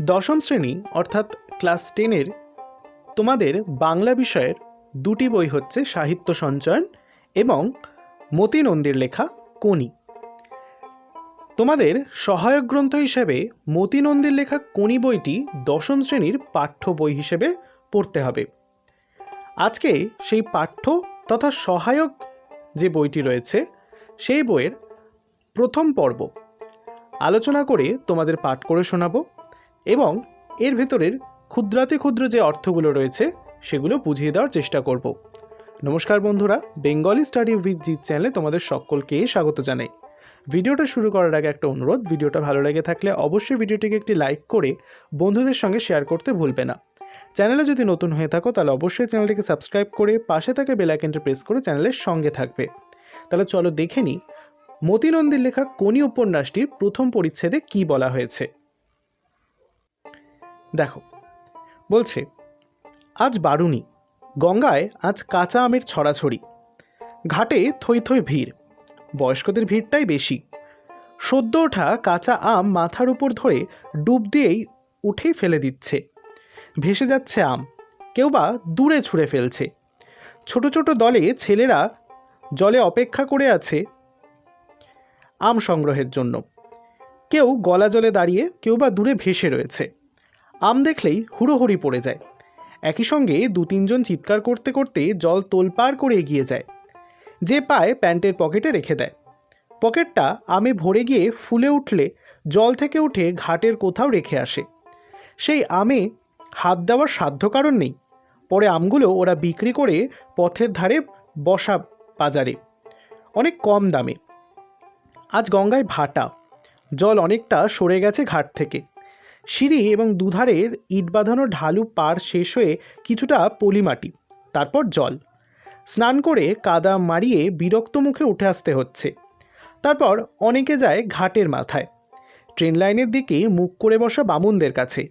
দশম শ্রেণি, অর্থাৎ ক্লাস টেনের তোমাদের বাংলা বিষয়ের দুটি বই হচ্ছে সাহিত্য সঞ্চয়ন এবং মতি নন্দীর লেখা কোনি তোমাদের সহায়ক গ্রন্থ হিসেবে মতি নন্দীর লেখা কোনি বইটি দশম শ্রেণির পাঠ্য বই হিসেবে পড়তে হবে। আজকে সেই পাঠ্য তথা সহায়ক যে বইটি রয়েছে, সেই বইয়ের প্রথম পর্ব। আলোচনা করে তোমাদের পাঠ করে শোনাবো। এবং এর ভেতরের ক্ষুদ্রাতে ক্ষুদ্র যে অর্থগুলো রয়েছে, সেগুলো বুঝিয়ে দেওয়ার চেষ্টা করব। নমস্কার বন্ধুরা, বেঙ্গলি স্টাডি উইথ জিৎ চ্যানেলে তোমাদের সকলকে স্বাগত জানাই। ভিডিওটা শুরু করার আগে একটা অনুরোধ, ভিডিওটা ভালো লেগে থাকলে অবশ্যই ভিডিওটিকে একটি লাইক করে বন্ধুদের সঙ্গে শেয়ার করতে ভুলবে না। চ্যানেলে যদি নতুন হয়ে থাকো, তাহলে অবশ্যই চ্যানেলটিকে সাবস্ক্রাইব করে পাশে থাকা বেল আইকনটা প্রেস করে চ্যানেলের সঙ্গে থাকবে। তাহলে চলো দেখে নিই, মতিনন্দীর লেখা কোনি উপন্যাসটির প্রথম পরিচ্ছেদে কি বলা হয়েছে? দেখো, বলছে, আজ বারুনি গঙ্গায় আজ কাঁচা আমের ছড়াছড়ি। ঘাটে থই থই ভিড়, বয়স্কদের ভিড়টাই বেশি। সদ্য ওঠা কাঁচা আম মাথার উপর ধরে ডুব দিয়েই উঠেই ফেলে দিচ্ছে। ভেসে যাচ্ছে আম, কেউ বা দূরে ছুঁড়ে ফেলছে। ছোট ছোট দলে ছেলেরা জলে অপেক্ষা করে আছে আম সংগ্রহের জন্য। কেউ গলা জলে দাঁড়িয়ে, কেউ বা দূরে ভেসে রয়েছে। আম দেখলেই হুড়োহুড়ি পড়ে যায়। একই সঙ্গে দু তিনজন চিৎকার করতে করতে জল তোলপাড় করে এগিয়ে যায়। যে পায় প্যান্টের পকেটে রেখে দেয়। পকেটটা আমে ভরে গিয়ে ফুলে উঠলে জল থেকে উঠে ঘাটের কোথাও রেখে আসে। সেই আমে হাত দেওয়ার সাধ্য কারণ নেই। পরে আমগুলো ওরা বিক্রি করে পথের ধারে বসা বাজারে। অনেক কম দামে। আজ গঙ্গায় ভাটা। জল অনেকটা সরে গেছে ঘাট থেকে। সিঁড়ি এবং দুধারের ইট বাঁধানো ঢালু পার শেষ হয়ে কিছুটা পলিমাটি, তারপর জল। স্নান করে কাদা মারিয়ে বিরক্ত মুখে উঠে আসতে হচ্ছে। তারপর অনেকে যায় ঘাটের মাথায়। ট্রেন লাইনের দিকে মুখ করে বসা বামুনদের কাছে,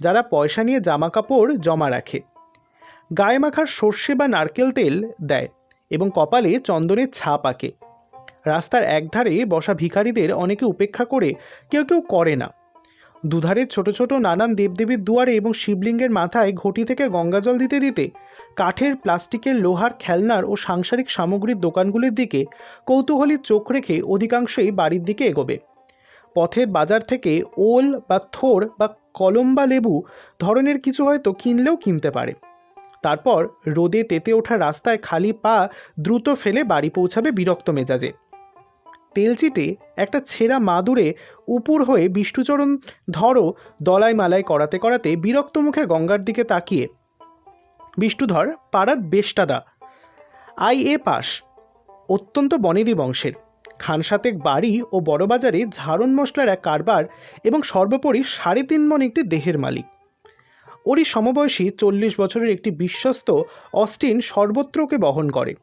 যারা পয়সা নিয়ে জামা কাপড় জমা রাখে। গায়ে মাখার সর্ষে বা নারকেল তেল দেয় এবং কপালে চন্দনের ছাপ আঁকে। রাস্তার একধারে বসা ভিখারিদের অনেকে উপেক্ষা করে কেউ কেউ করে না। দুধারে ছোট ছোট নানান দেবদেবীর দুয়ারে এবং শিবলিঙ্গের মাথায় ঘটি থেকে গঙ্গাজল দিতে দিতে কাঠের, প্লাস্টিকের, লোহার, খেলনার ও সাংসারিক সামগ্রীর দোকানগুলির দিকে কৌতূহলী চোখ রেখে অধিকাংশই বাড়ির দিকে এগোবে। পথের বাজার থেকে ওল বা থোর বা কলম বা লেবু ধরনের কিছু হয়তো কিনলেও কিনতে পারে। তারপর রোদে তেতে ওঠা রাস্তায় খালি পা দ্রুত ফেলে বাড়ি পৌঁছাবে বিরক্ত মেজাজে। তেলচিটে একটা ছেঁড়া মাদুরে উপুর হয়ে বিষ্ণুচরণ ধরো দলাই মালাই করাতে করাতে বিরক্ত মুখে গঙ্গার দিকে তাকিয়ে, বিষ্ণুধর, পাড়ার বেষ্টাদা আই এ পাস অত্যন্ত বনেদি বংশের। খানসাতেক বাড়ি ও বড়বাজারে ঝাড়ন মশলার এক কারবার এবং সর্বোপরি সাড়ে তিন মন একটি দেহের মালিক। ওরই সমবয়সী চল্লিশ বছরের একটি বিশ্বস্ত অস্টিন সর্বত্রকে বহন করে।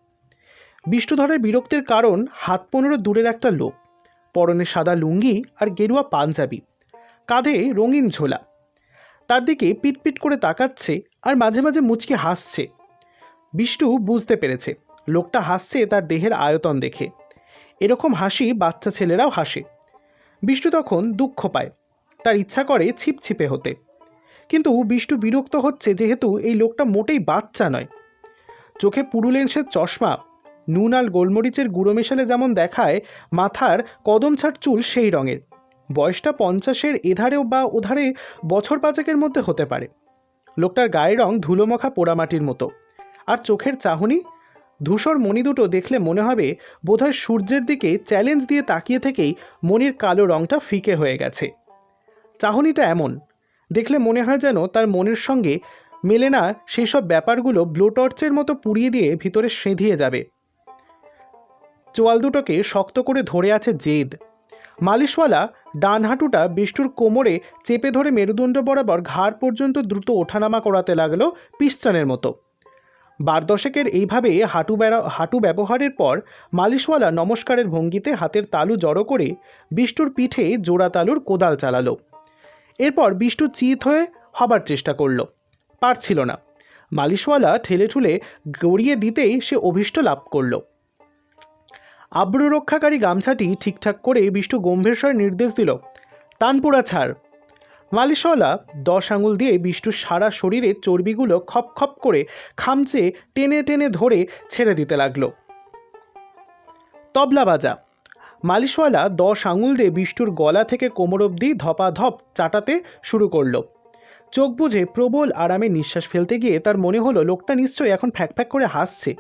বিষ্ণুধরের বিরক্তির কারণ হাত পনেরো দূরের একটা লোক। পরনে সাদা লুঙ্গি আর গেরুয়া পাঞ্জাবি। কাঁধে রঙিন ঝোলা। তার দিকে পিটপিট করে তাকাচ্ছে আর মাঝে মাঝে মুচকি হাসছে। বিষ্ণু বুঝতে পেরেছে, লোকটা হাসছে তার দেহের আয়তন দেখে। এরকম হাসি বাচ্চা ছেলেরাও হাসে। বিষ্ণু তখন দুঃখ পায়, তার ইচ্ছা করে ছিপছিপে হতে। কিন্তু বিষ্ণু বিরক্ত হচ্ছে যেহেতু এই লোকটা মোটেই বাচ্চা নয়। চোখে পুরুলেন্সের চশমা নুন আর গোলমরিচের গুঁড়ো মেশালে যেমন দেখায়, মাথার কদম ছাট চুল সেই রঙের। বয়সটা পঞ্চাশের এধারেও বা ওধারে বছর পাঁচেকের মধ্যে হতে পারে। লোকটার গায়ের রং ধুলোমখা পোড়ামাটির মতো। আর চোখের চাহনি? ধূসর মণি দুটো দেখলে মনে হবে বোধহয় সূর্যের দিকে চ্যালেঞ্জ দিয়ে তাকিয়ে থেকেই মণির কালো রংটা ফিকে হয়ে গেছে। চাহনিটা এমন। দেখলে মনে হয় যেন তার মনের সঙ্গে মেলে না সেই সব ব্যাপারগুলো ব্লোটর্চের মতো পুড়িয়ে দিয়ে ভিতরে সেঁধিয়ে যাবে। চোয়াল দুটোকে শক্ত করে ধরে আছে জেদ। মালিশওয়ালা ডান হাঁটুটা বিষ্টুর কোমরে চেপে ধরে মেরুদণ্ড বরাবর ঘাড় পর্যন্ত দ্রুত ওঠানামা করাতে লাগল পিস্টানের মতো। বার দশেকের এইভাবে হাঁটু বেড়া হাঁটু ব্যবহারের পর মালিশওয়ালা নমস্কারের ভঙ্গিতে হাতের তালু জড়ো করে বিষ্টুর পিঠে জোড়া তালুর কোদাল চালালো। এরপর বিষ্টু চিত হয়ে হবার চেষ্টা করল। পারছিল না। মালিশওয়ালা ঠেলে ঠুলে গড়িয়ে দিতেই সে অভীষ্ট লাভ করল। আব্রু রক্ষাকারী গামছাটি ঠিকঠাক করে বিষ্টু গম্ভীর স্বরে নির্দেশ দিল, তানপুরা ছাড়। মালিশওয়ালা দশ আঙুল দিয়ে বিষ্টুর সারা শরীরে চর্বিগুলো খপ খপ করে খামচে টেনে টেনে ধরে ছেড়ে দিতে লাগল। তবলা বাজা। মালিশওয়ালা দশ আঙুল দিয়ে বিষ্টুর গলা থেকে কোমর অবধি ধপাধপ চাটাতে শুরু করল। চোখ বুঝে প্রবল আরামে নিঃশ্বাস ফেলতে গিয়ে তার মনে হলো, লোকটা নিশ্চয়ই এখন ফ্যাক ফ্যাক করে হাসছে।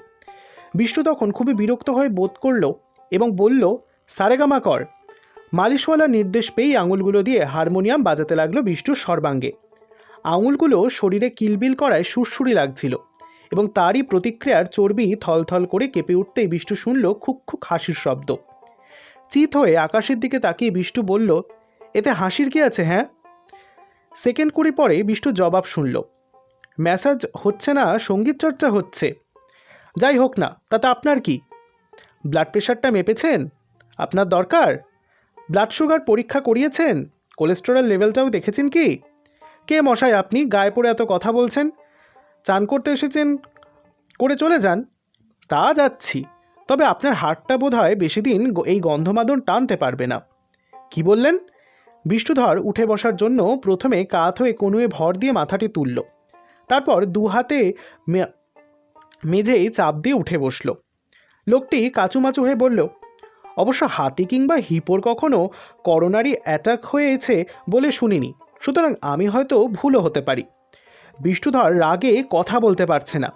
বিষ্টু তখন খুবই বিরক্ত হয়ে বোধ করল এবং বলল, সারেগামা কর। মালিশওয়ালা নির্দেশ পেয়েই আঙুলগুলো দিয়ে হারমোনিয়াম বাজাতে লাগল বিষ্টুর সর্বাঙ্গে। আঙুলগুলো শরীরে কিলবিল করায় সুরসুরি লাগছিল এবং তারই প্রতিক্রিয়ার চর্বি থলথল করে কেঁপে উঠতেই বিষ্টু শুনল খুক খুক হাসির শব্দ। চিত হয়ে আকাশের দিকে তাকিয়ে বিষ্টু বলল, এতে হাসির কি আছে হ্যাঁ? সেকেন্ড কুড়ি পরে বিষ্টু জবাব শুনল ম্যাসাজ হচ্ছে না, সংগীত চর্চা হচ্ছে। যাই হোক না, তাতে আপনার কি? ব্লাড প্রেশারটা মেপেছেন? আপনার দরকার? ব্লাড সুগার পরীক্ষা করিয়েছেন? কোলেস্টেরল লেভেলটাও দেখেছেন কি? কে মশাই আপনি? গায়ে পড়ে এত কথা বলছেন? চান করতে এসেছেন? করে চলে যান? তা যাচ্ছি। তবে আপনার হাড়টা বোধ হয় বেশি দিন এই গন্ধমাদন টানতে পারবে না। কি বললেন? বিষ্ণুধর উঠে বসার জন্য প্রথমে কাত হয়ে কনুয়ে ভর দিয়ে মাথাটি তুলল। তারপর দু হাতে মেঝেই চাপ দিয়ে উঠে বসল। লোকটি কাচুমাচু হয়ে বলল, অবশ্য হাতি কিংবা হিপোর কখনো করোনারি অ্যাটাক হয়েছে বলে শুনিনি। সুতরাং আমি হয়তো ভুলও হতে পারি। বিষ্ণুধর রাগে কথা বলতে পারছে না।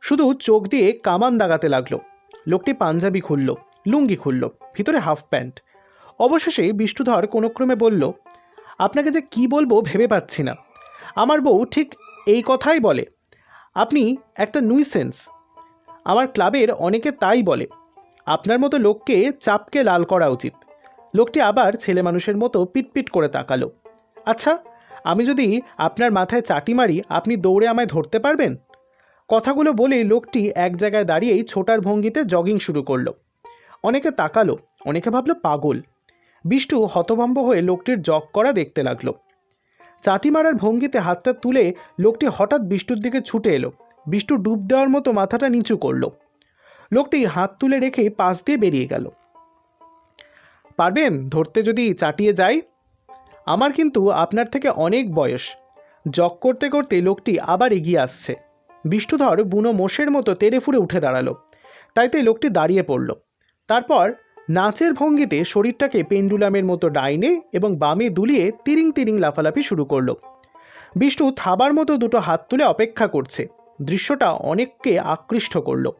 শুধু চোখ দিয়ে কামান দাগাতে লাগল। লোকটি পাঞ্জাবি খুলল, লুঙ্গি খুলল, ভিতরে হাফ প্যান্ট। অবশেষে বিষ্ণুধর কোনো ক্রমে বলল, আপনাকে যে কি বলব ভেবে পাচ্ছি না। আমার বউ ঠিক এই কথাই বলে। আপনি একটা নুইসেন্স আমার ক্লাবের অনেকে তাই বলে। আপনার মতো লোককে চাপকে লাল করা উচিত। লোকটি আবার ছেলে মানুষের মতো পিটপিট করে তাকালো। আচ্ছা আমি যদি আপনার মাথায় চাটি মারি, আপনি দৌড়ে আমায় ধরতে পারবেন? কথাগুলো বলে লোকটি এক জায়গায় দাঁড়িয়েই ছোটার ভঙ্গিতে জগিং শুরু করল। অনেকে তাকালো, অনেকে ভাবলো পাগল। বিষ্টু হতভম্ব হয়ে লোকটির জগ করা দেখতে লাগল। চাটি মারার ভঙ্গিতে হাতটা তুলে লোকটি হঠাৎ বিষ্টুর দিকে ছুটে এলো। বিষ্টু ডুব দেওয়ার মতো মাথাটা নিচু করল। লোকটি হাত তুলে রেখে পাশ দিয়ে বেরিয়ে গেল। পারবেন ধরতে যদি চাটিয়ে যাই? আমার কিন্তু আপনার থেকে অনেক বয়স। জগ করতে করতে লোকটি আবার এগিয়ে আসছে। বিষ্ণুধর বুনো মোষের মতো তেড়ে ফুড়ে উঠে দাঁড়াল। তাইতে লোকটি দাঁড়িয়ে পড়ল। তারপর নাচের ভঙ্গিতে শরীরটাকে পেন্ডুলামের মতো ডাইনে এবং বামে দুলিয়ে তিরিং তিরিং লাফালাফি শুরু করল। বিষ্ণু থাবার মতো দুটো হাত তুলে অপেক্ষা করছে। দৃশ্যটা অনেককে আকৃষ্ট করল।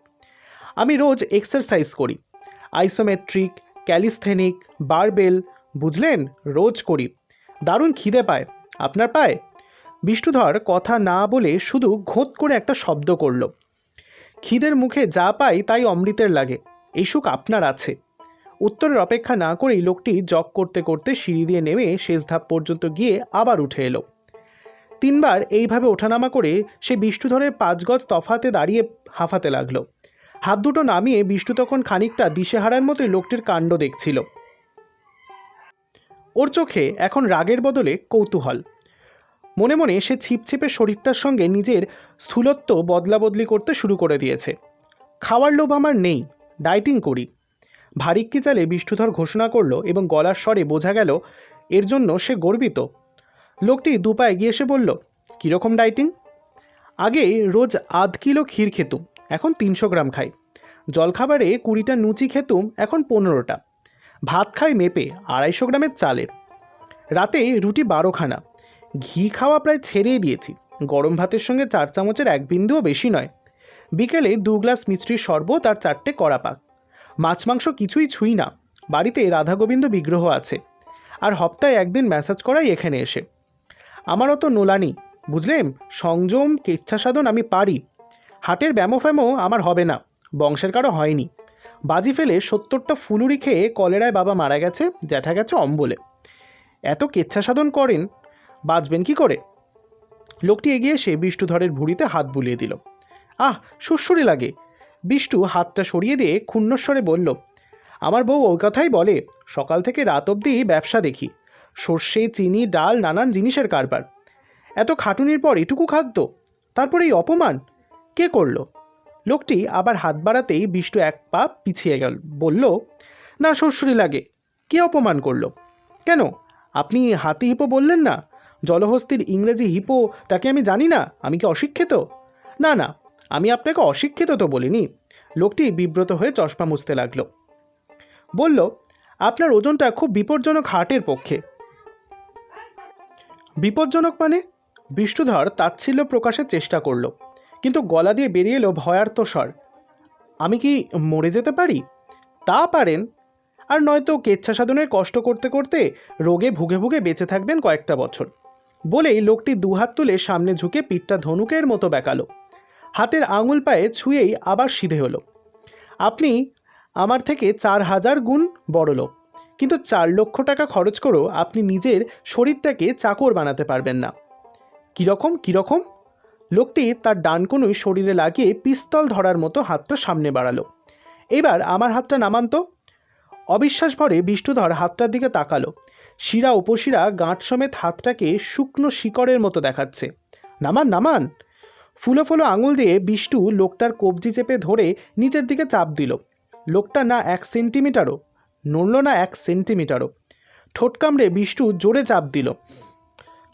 আমি রোজ এক্সারসাইজ করি। আইসোমেট্রিক, ক্যালিস্থেনিক, বারবেল, বুঝলেন? রোজ করি। দারুণ খিদে পায়। আপনার পায়? বিষ্ণুধর কথা না বলে শুধু ঘোঁত করে একটা শব্দ করল। খিদের মুখে যা পাই তাই অমৃতের লাগে। এই সুখ আপনার আছে। উত্তরের অপেক্ষা না করেই লোকটি জগ করতে করতে সিঁড়ি দিয়ে নেমে শেষ ধাপ পর্যন্ত গিয়ে আবার উঠে এলো। তিনবার এইভাবে ওঠানামা করে সে বিষ্ণুধরের পাঁচ গজ তফাতে দাঁড়িয়ে হাঁফাতে লাগল। হাত দুটো নামিয়ে বিষ্ণু তখন খানিকটা দিশেহারার মতোই লোকটির কাণ্ড দেখছিল। ওর চোখে এখন রাগের বদলে কৌতূহল। মনে মনে সে ছিপছিপে শরীরটার সঙ্গে নিজের স্থূলত্ব বদলা বদলি করতে শুরু করে দিয়েছে। খাওয়ার লোভ আমার নেই, ডায়েটিং করি। ভারিক্কি চালে বিষ্ণুধর ঘোষণা করল এবং গলার স্বরে বোঝা গেল, এর জন্য সে গর্বিত। লোকটি দুপা এগিয়ে এসে বলল, কীরকম ডাইটিং? আগে রোজ আধ কিলো ক্ষীর খেতুম, এখন তিনশো গ্রাম খাই। জলখাবারে কুড়িটা লুচি খেতুম, এখন পনেরোটা। ভাত খাই মেপে, আড়াইশো গ্রামের চালের। রাতে রুটি বারোখানা। ঘি খাওয়া প্রায় ছেড়েই দিয়েছি। গরম ভাতের সঙ্গে চার চামচের এক বিন্দুও বেশি নয়। বিকেলে দু গ্লাস মিষ্টির শরবত আর চারটে কড়া পাক মাছ মাংস কিছুই ছুঁই না। বাড়িতে রাধা গোবিন্দ বিগ্রহ আছে। আর হপ্তায় একদিন ম্যাসাজ করাই এখানে এসে। আমার অত নোলানি বুঝলেন সংযম সাধন আমি পারি। হাটের ব্যামো ফ্যামো আমার হবে না, বংশের কারও হয়নি। বাজি ফেলে সত্তরটা ফুলুরি খেয়ে কলেরায় বাবা মারা গেছে, জ্যাঠা গেছে অম্বলে। এত সাধন করেন, বাঁচবেন কি করে? লোকটি এগিয়ে এসে বিষ্ণুধরের ভুঁড়িতে হাত বুলিয়ে দিল। আহ সুরসুরি লাগে। বিষ্টু হাতটা সরিয়ে দিয়ে ক্ষুণ্ণস্বরে বলল, আমার বউ ওই কথাই বলে, সকাল থেকে রাত অবধি ব্যবসা দেখি। সর্ষে, চিনি, ডাল, নানান জিনিসের কারবার। এত খাটুনির পর এটুকু খাদ্য, তারপর এই অপমান, কে করল? লোকটি আবার হাত বাড়াতেই বিষ্টু এক পা পিছিয়ে গেল, বলল, না শ্বশুরি লাগে, কে অপমান করল? কেন, আপনি হাতি হিপো বললেন না? জলহস্তির ইংরেজি হিপো, তাকে আমি জানি না, আমি কি অশিক্ষিত? না না আমি আপনাকে অশিক্ষিত তো বলিনি। লোকটি বিব্রত হয়ে চশমা মুছতে লাগল। বলল, আপনার ওজনটা খুব বিপজ্জনক হার্টের পক্ষে। বিপজ্জনক মানে? বিষ্ণুধর তাচ্ছিল্য প্রকাশের চেষ্টা করল, কিন্তু গলা দিয়ে বেরিয়ে এলো ভয়ার্ত স্বর। আমি কি মরে যেতে পারি? তা পারেন। আর নয়তো কেচ্ছা সাধনের কষ্ট করতে করতে রোগে ভুগে ভুগে বেঁচে থাকবেন কয়েকটা বছর। বলেই লোকটি দুহাত তুলে সামনে ঝুঁকে পিঠটা ধনুকের মতো বেঁকালো। হাতের আঙুল পায়ে ছুঁয়েই আবার সিধে হলো। আপনি আমার থেকে চার হাজার গুণ বড় লোক। কিন্তু চার লক্ষ টাকা খরচ করেও আপনি নিজের শরীরটাকে চাকর বানাতে পারবেন না। কীরকম কীরকম? লোকটি তার ডান কনুই শরীরে লাগিয়ে পিস্তল ধরার মতো হাতটা সামনে বাড়ালো। এবার আমার হাতটা নামান তো। অবিশ্বাস ভরে বিষ্ণুধর হাতটার দিকে তাকালো। শিরা উপশিরা গাঁট সমেত হাতটাকে শুকনো শিকড়ের মতো দেখাচ্ছে। নামান নামান! ফুলো ফুলো আঙুল দিয়ে বিষ্টু লোকটার কবজি চেপে ধরে নিচের দিকে চাপ দিল। লোকটা না এক সেন্টিমিটারও, নড়ল না এক সেন্টিমিটারও। ঠোঁট কামড়ে বিষ্টু জোরে চাপ দিল।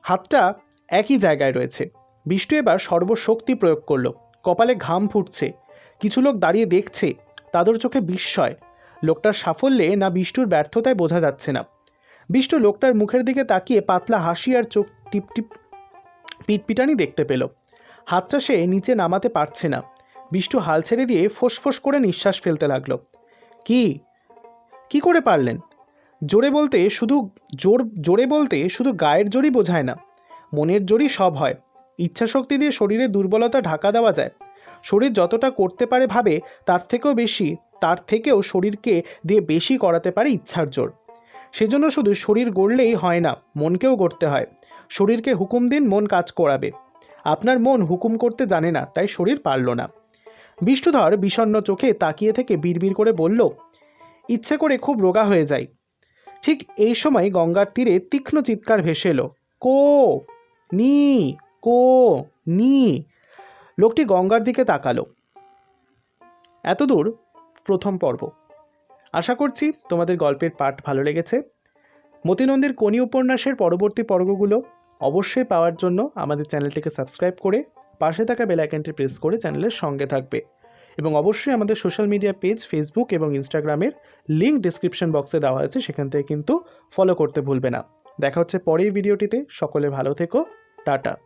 হাতটা একই জায়গায় রয়েছে। বিষ্টু এবার সর্বশক্তি প্রয়োগ করল। কপালে ঘাম ফুটছে। কিছু লোক দাঁড়িয়ে দেখছে, তাদের চোখে বিস্ময়। লোকটার সাফল্যে না বিষ্টুর ব্যর্থতায় বোঝা যাচ্ছে না। বিষ্টু লোকটার মুখের দিকে তাকিয়ে পাতলা হাসি আর চোখ টিপ টিপ পিটপিটানি দেখতে পেল। হাতটা সে নিচে নামাতে পারছে না। বিষ্টু হাল ছেড়ে দিয়ে ফোঁস করে নিঃশ্বাস ফেলতে লাগল। কি? কি করে পারলেন? জোরে বলতে শুধু জোর, জোরে বলতে শুধু গায়ের জোরই বোঝায় না। মনের জোরই সব হয়। ইচ্ছাশক্তি দিয়ে শরীরে দুর্বলতা ঢাকা দেওয়া যায়। শরীর যতটা করতে পারে ভাবে, তার থেকেও বেশি, তার থেকেও শরীরকে দিয়ে বেশি করাতে পারে ইচ্ছার জোর। সেজন্য শুধু শরীর গড়লেই হয় না, মনকেও গড়তে হয়। শরীরকে হুকুম দিন, মন কাজ করাবে। আপনার মন হুকুম করতে জানে না, তাই শরীর পারল না। বিষ্ণুধর বিষণ্ণ চোখে তাকিয়ে থেকে বিড়বিড় করে বলল, ইচ্ছে করে খুব রোগা হয়ে যায় ঠিক এই সময় গঙ্গার তীরে তীক্ষ্ণ চিৎকার ভেসে এলো, কো, নি কো, নি। লোকটি গঙ্গার দিকে তাকালো। এতদূর প্রথম পর্ব। আশা করছি তোমাদের গল্পের পাঠ ভালো লেগেছে। মতিনন্দীর কোনি উপন্যাসের পরবর্তী পর্বগুলো অবশ্যই পাওয়ার জন্য আমাদের চ্যানেলটিকে সাবস্ক্রাইব করে পাশে থাকা বেল আইকনটি প্রেস করে চ্যানেলের সঙ্গে থাকবে। এবং অবশ্যই আমাদের সোশ্যাল মিডিয়া পেজ ফেসবুক এবং ইনস্টাগ্রামের লিঙ্ক ডিসক্রিপশন বক্সে দেওয়া আছে সেখান থেকে কিন্তু ফলো করতে ভুলবে না। দেখা হচ্ছে পরের ভিডিওটিতে। সকলে ভালো থেকো। টাটা।